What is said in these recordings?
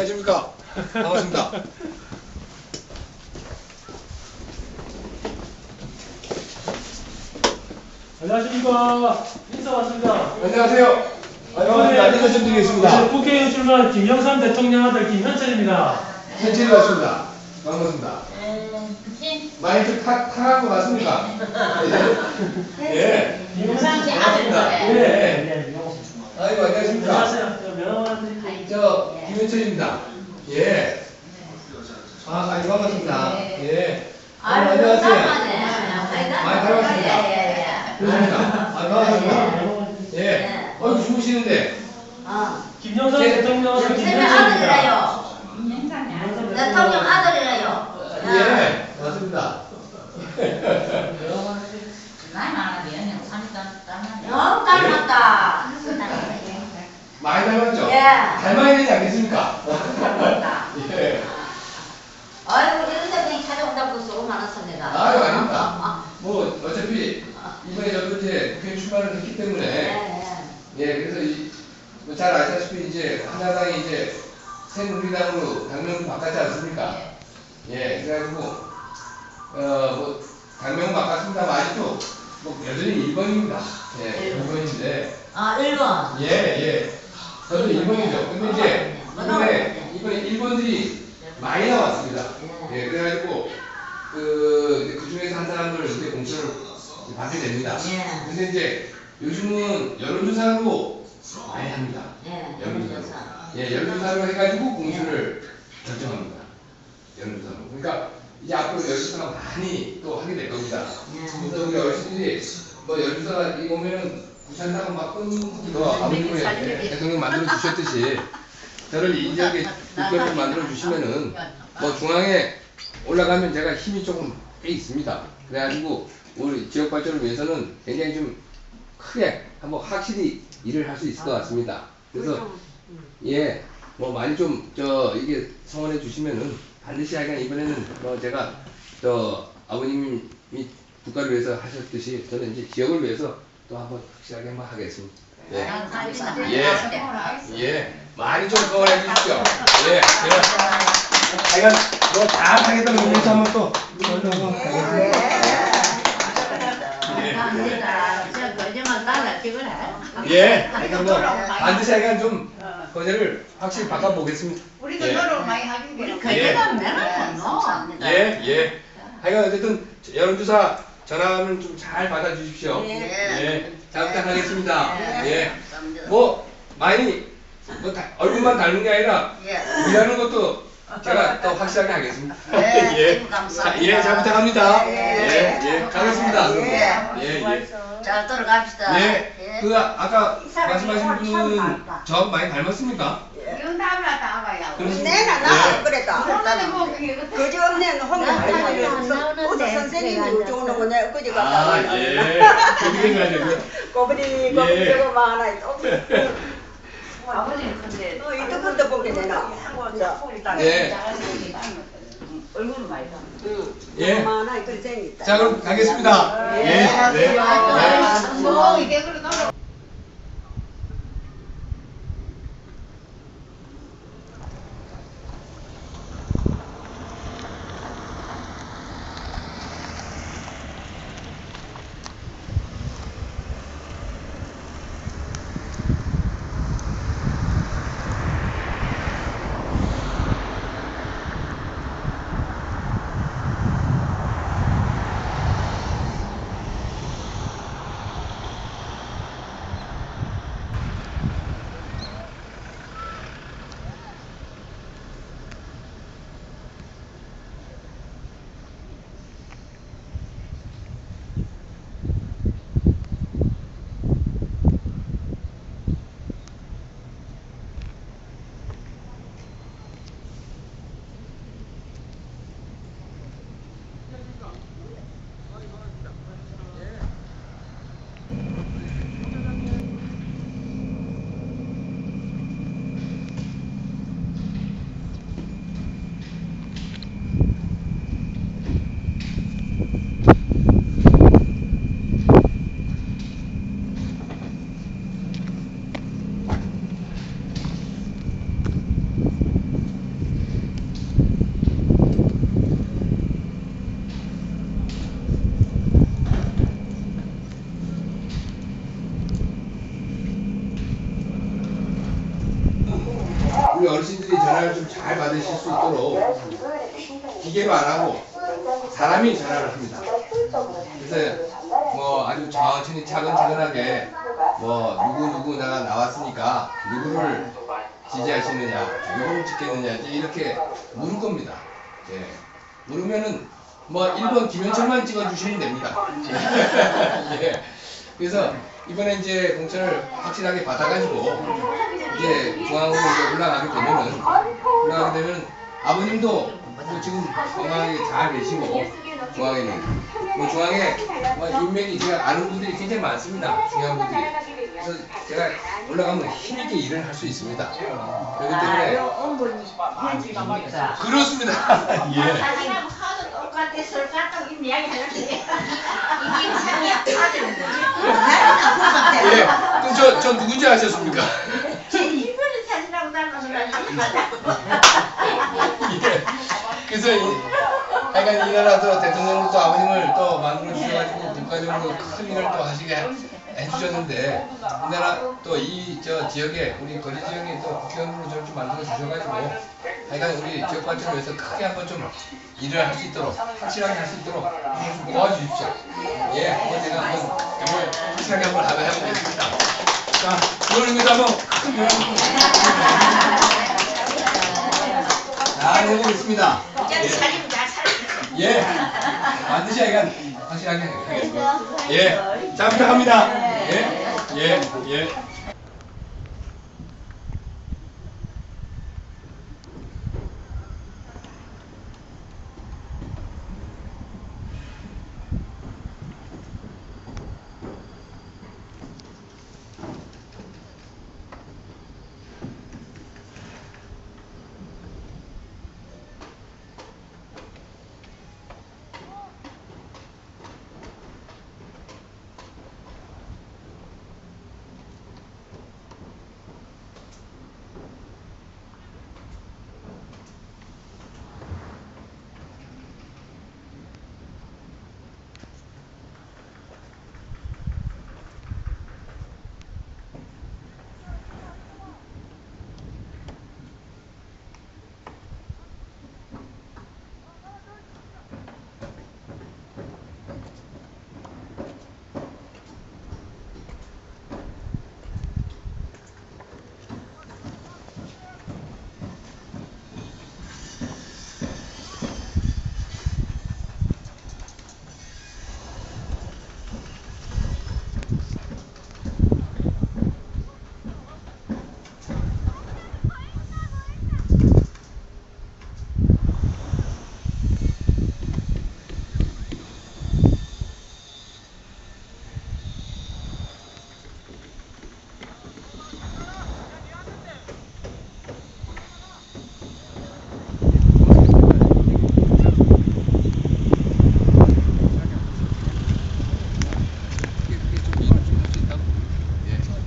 안녕하십니까. 반갑습니다. 안녕하십니까. 인사 왔습니다. 안녕하세요. 안녕하세요. 안내 좀 드리겠습니다. 오늘 국회의원 출마한 김영삼 대통령 아들 김현철입니다. 현진이 왔습니다. 반갑습니다. 많이 좀 타, 타한 거 맞습니까? 예. 김영삼 씨. 아들 예. 네, 아이고, 안녕하십니까. 안녕하세요. 저 명함 드릴게요. 저, 김현철입니다. 예. 아, 아이 반갑습니다. 예. 어, 아유, 안녕하세요. 많이 닮았습니다. 예 예예. 반갑습니다. 아, 반갑습니다. 명함 드릴게요. 예. 어이구, 주무시는데. 어. 김영삼 예. 대통령. 아들이라요. 대통령 아들이라요. 예. 맞습니다. 나이 많아도 연령 30단 따면 너무 닮았다. 많이 닮았죠? 예. 닮아야 되지 않겠습니까? 예. 아이고 이런데 그냥 찾아온다고 수고 많았습니다. 아유, 아닙니다. 뭐, 어차피, 이번에 저 끝에 국회 출마를 했기 때문에, 예, 예, 그래서 이, 뭐 잘 아시다시피 이제, 한나라당이 이제, 새누리당으로 당명을 바꿨지 않습니까? 1번들이 많이 나왔습니다. 예, 그래가지고, 그, 그 중에서 한 사람을 이제 공천을 받게 됩니다. 예. 근데 이제, 요즘은 여론조사로 많이 합니다. 예, 여론조사. 여론조사. 예, 여론조사로 해가지고 공천을 결정합니다. 여론조사로. 그러니까, 이제 앞으로 여론조사가 많이 또 하게 될 겁니다. 예. 그래서 우리 어르신들이 뭐 여론조사가 이거 오면은 구산다고 막 끊기도 아버님이 대통령 만들어 주셨듯이 저를 이 지역에 국회의원 만들어 주시면은 뭐 중앙에 올라가면 제가 힘이 조금 꽤 있습니다. 그래가지고 우리 지역 발전을 위해서는 굉장히 좀 크게 한번 확실히 일을 할 수 있을 것 같습니다. 그래서 예, 뭐 많이 좀 저 이게 성원해 주시면은 반드시 하여간 이번에는 뭐 제가 저 아버님이 국가를 위해서 하셨듯이 저는 이제 지역을 위해서 또 한번 확실하게 한번 하겠습니다. 예. 예. 예, 많이 좀 성원해 주십시오. 예, 제가 하여간 뭐 잘하겠다는 의미에서 한번 또 설명을 하겠습니다. 감사합니다. 저 거짓말 따라 찍으라. 예, 하여간 뭐 반드시 하여간 좀 거제를 확실히 바꿔보겠습니다. 우리도 예. 노력 많이 하긴 게 거짓말 내는 거 예, 예. 하여간 어쨌든 여론조사 전화는 좀 잘 받아주십시오. 예. 잘 부탁하겠습니다. 예. 뭐, 많이, 뭐, 다- 얼굴만 닮은 게 아니라, 일하는 것도 제가 또 확실하게 하겠습니다. 네, 예. 감사합니다. 자, 예, 잘 부탁합니다. 예. 예, 예. 가겠습니다. 그럼. 예. 예, 예. 잘 들어갑시다. 예. 그, 아- 아까 말씀하신 분은 저 많이 닮았습니까? 이건 다음에 다 와야. 그러시- 내나 예. 나 그랬다. 그러는데 뭐 그게 그저 없네는 홍보 어서 선생님이 우주는 거네 그저 갔다 아, 왔다. 예. 그렇게 생각하려고요. 고브리 예. 고브리 저거 많아. 아버님 근데 어 이따 것도 보게 되나. 예. 얼굴은 많이 닮아. 예. 자, 그럼 가겠습니다. 예. 네. 네. 뭐 이게 그래 노 아주 천천히 차근차근하게 뭐 누구 누구 내가 나왔으니까 누구를 지지하시느냐, 누구를 찍겠느냐 이렇게 물을 겁니다. 예. 물으면은 뭐 1번 김현철만 찍어주시면 됩니다. 예. 그래서 이번에 이제 공천을 확실하게 받아가지고 이제 중앙으로 이제 올라가게 되면은 올라가게 되면 아버님도 뭐 지금 건강하게 잘 계시고 중앙에는 뭐 중앙에 뭐 인맥이 제가 아는 분들이 굉장히 많습니다. 중요한 분들이. 그래서 제가 올라가면 힘있게 일을 할 수 있습니다. 그렇기 때문에 현주입니까? 그렇습니다. 예. 예. 그럼 저, 저 누군지 아셨습니까? 제 이번에 사진하고 닮았는 예. 그래서 이, 하여간 이 나라도 대통령으로 또 아버님을 또 만들어 주셔가지고 국가적으로 큰 일을 또 하시게 해- 해주셨는데 이 나라 또 이 저 지역에 우리 거리 지역에 또 국회의원으로 저를 좀 만들어 주셔가지고 하여간 우리 지역 발전을 위해서 크게 한번 좀 일을 할 수 있도록 확실하게 할 수 있도록 좀 도와주십시오. 예, 한번 제가 한번 확실하게 한번 하면 해보겠습니다. 자, 이걸 위해서 한번 큰 박수 잘 해보겠습니다. 살림 예. 반드시 하여간 확실하게 하겠습니다. 예. 자, 부탁합니다. 예. 예. 예.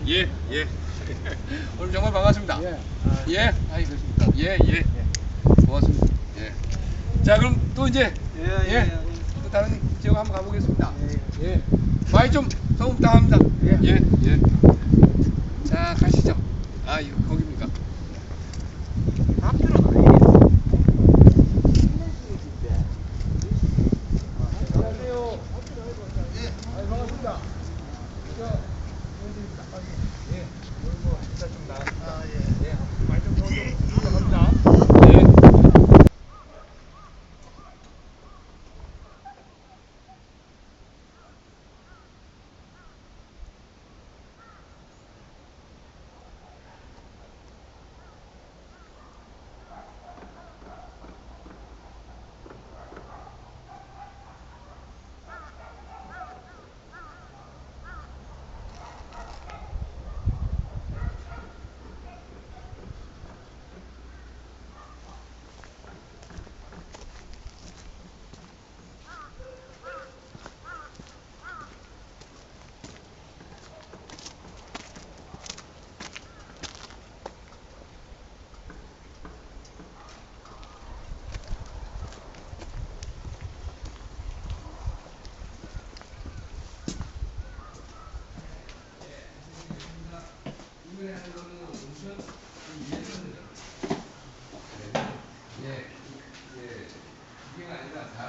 예, 예. 오늘 정말 반갑습니다. 예. 아이, 그렇습니까? 예, 예. 고맙습니다. 예. 자, 그럼 또 이제, 예. 또 다른 지역 한번 가보겠습니다. 예. 많이 좀 소금 당합니다. 예, 예. 자, 가시죠. 아, 이거 거기입니까? 예.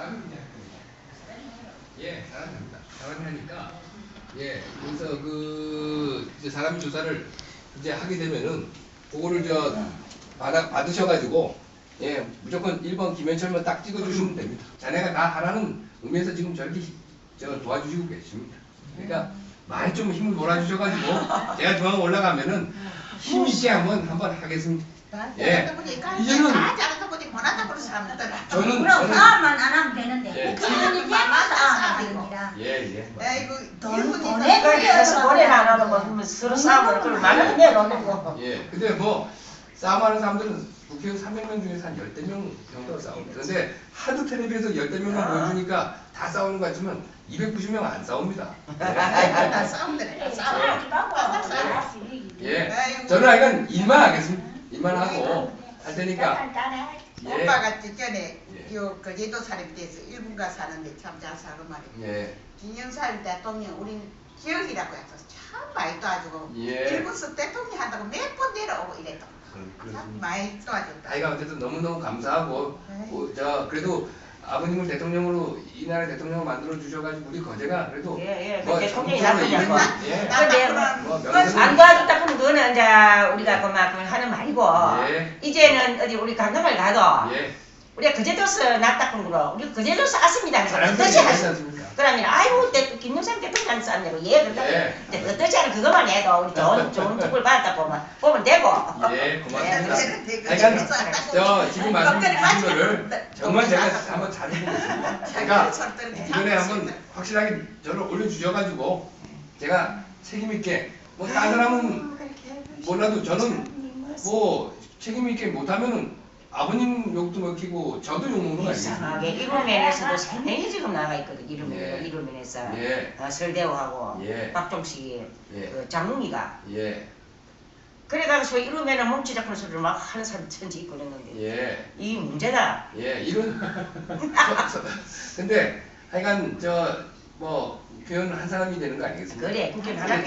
사람이 그냥 예, 사람이 합니다. 사람이 하니까 예, 그래서 그 이제 사람 조사를 이제 하게 되면은 그거를 저 받아 받으셔가지고 예, 무조건 1번 김현철만 딱 찍어주시면 됩니다. 자네가 다 하라는 의미에서 지금 저렇게 저 도와주시고 계십니다. 그러니까 많이 좀 힘을 몰아주셔가지고 제가 중앙 올라가면은 힘 있게 한번 한번 하겠습니다. 예, 이제는 다 작은 보지 못한다 그런 사람들. 저는 그럼 저는 싸움만 안 하면 되는데. 예. 국회의원이 말마다 싸움하는 겁니다. 예, 예. 아이고 돈, 돈에 일본이 걸려서 노래를 안 하는 거 보면 서로 싸우면 그걸 말을 내놓는 거. 예, 근데 뭐 싸움하는 사람들은 국회의원 300명 중에서 한 10명 정도 싸웁니다. 근데 하도 텔레비에서 10대 명만 보여주니까 다 싸우는 것 같지만 290명 안 싸웁니다. 다 싸움들. 싸움하기도 하고. 예, 저는 하여간 일만 하겠습니다. 일만 하고 할 테니까. 예, 오빠가 전에 예. 요 거제도 사람이 돼서 일본가 사는데 참 잘 살고 말이야. 예, 김영삼 대통령 우린 기억이라고 해서 참 많이 도와주고 예. 일본서 대통령 한다고 몇 번 내려오고 이랬다. 그- 참. 많이 도와줬다. 하여간 어쨌든 너무너무 감사하고 네. 뭐, 저 그래도 아버님을 대통령으로 이 나라 대통령을 만들어 주셔가지고 우리 거제가 그래도 예, 예, 그뭐 대통령이 나쁘냐고. 이름이- 예, 뭐 뭐 명성이- 안 도와줬다 이제 우리가 그만큼 하는 말이고 예. 이제는 어디 우리 강남을 가도 예, 우리가 그제도서 낫다 그러고 우리 그제도서. 그래서 잘하는 어떠지 않습니까? 그러면 아이고 대, 김영삼 대통령 쌌네고 예 그런다. 예. 어떠지 하는 그것만 해도 우리 좋은 좋은 tuk을 받았다 보면 보면 되고. 예, 고맙습니다. 네, 하여간 저 지금 말씀 주신 거를 정말 제가 한번 잘 해보겠습니다. 제가 이번에 한번 확실하게 저를 올려주셔가지고 제가 책임 있게 뭐 다른 사람은 몰라도 저는 뭐 책임 있게 못하면은 아버님 욕도 먹히고 저도 욕 먹는 거 이상하게? 이루면에서도 세 명이 지금 나가 있거든 이루면 예. 이루면에서 예. 어, 설대호하고 예. 박종식 예. 그 장웅이가 예, 그래가지고 이루면은 뭉치 잡는 소리를 막 하는 사람 천지 있고 그랬는데 예. 이 문제다. 예, 이런. 근데 하여간 저 뭐 표현 한 사람이 되는 거 아니겠습니까? 그래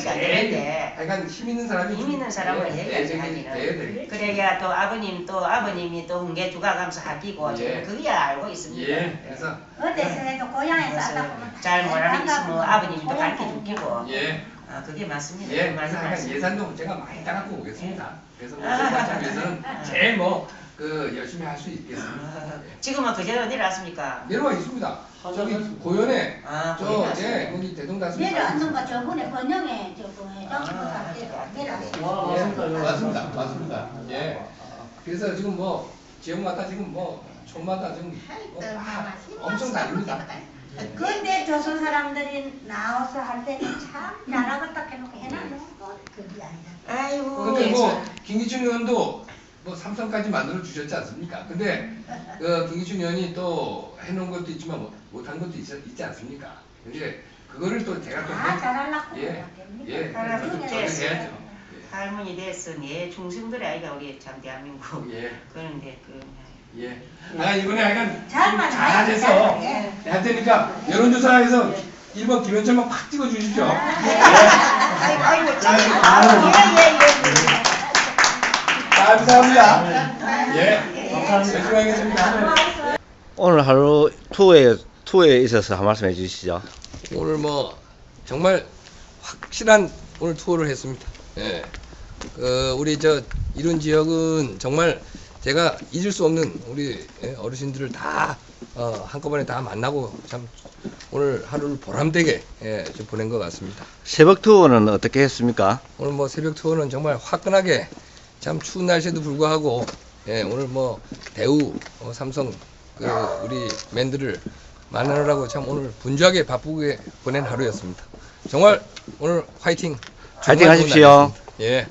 안 제일 되는데 하여간 힘 있는 사람이 힘 있는 사람을 예, 해야지 예, 하기는. 돼야 돼. 그래야 또 아버님 또 아버님이 또 훈계 주가감사 하기고 예. 그게야 알고 있습니다. 예, 그래서 어디서 해도 고향에서 하다 보면 잘 있으면 아버님이 또 가르쳐 주기고 예, 아 그게 맞습니다. 예, 그 그래서 맞습니다. 예산도 제가 많이 따갖고 오겠습니다. 그래서 뭐 제가 위해서는 제일 뭐 그 열심히 할 수 있겠습니다. 예. 지금은 그제로 내려왔습니까? 내려와 있습니다. 저기 고연에 아, 저 고연에 예. 거기 대동다스 내려앉는 거 저번에 번영에 저거 아, 해장국할 때 내려왔어요. 와, 예, 맞습니다. 맞습니다. 맞습니다. 예. 그래서 지금 뭐 지역마다 지금 뭐 촌마다 지금 뭐다 엄청 다릅니다. 근데 조선 사람들이 나와서 할 때는 참 잘하겠다 해놓고 해놨는 건 그게 아니다. 아이고. 근데 뭐 김기춘 의원도 뭐 삼성까지 만들어 주셨지 않습니까? 근데 그 김기춘 의원이 또 해놓은 것도 있지만 뭐 못한 것도 있, 있지 않습니까? 근데 그거를 또 제가 또다 해- 잘하려고 예. 예, 아, 했어요. 해야죠. 할머니 됐어, 네 중심들의 아이가 우리 참 대한민국. 예, 그런데 그 예. 아 이번에 하여간 잘만 잘해서 예. 할 테니까 여론조사에서 1번 김현철만 확 찍어 주십시오. 아이고 아이고 참. 아유. 예예예. 감사합니다. 예. 감사합니다. 오늘 하루 투어에 투어에 있어서 한 말씀 해주시죠. 오늘 뭐 정말 확실한 오늘 투어를 했습니다. 예. 그 우리 저 이룬 지역은 정말 제가 잊을 수 없는 우리 예, 어르신들을 다 어, 한꺼번에 다 만나고 참 오늘 하루를 보람되게 예, 좀 보낸 것 같습니다. 새벽 투어는 어떻게 했습니까? 오늘 뭐 새벽 투어는 정말 화끈하게 참 추운 날씨에도 불구하고 예, 오늘 뭐 대우 어, 삼성 그 우리 맨들을 만나느라고 참 오늘 분주하게 바쁘게 보낸 하루였습니다. 정말 오늘 화이팅. 화이팅 하십시오. 날이었습니다. 예.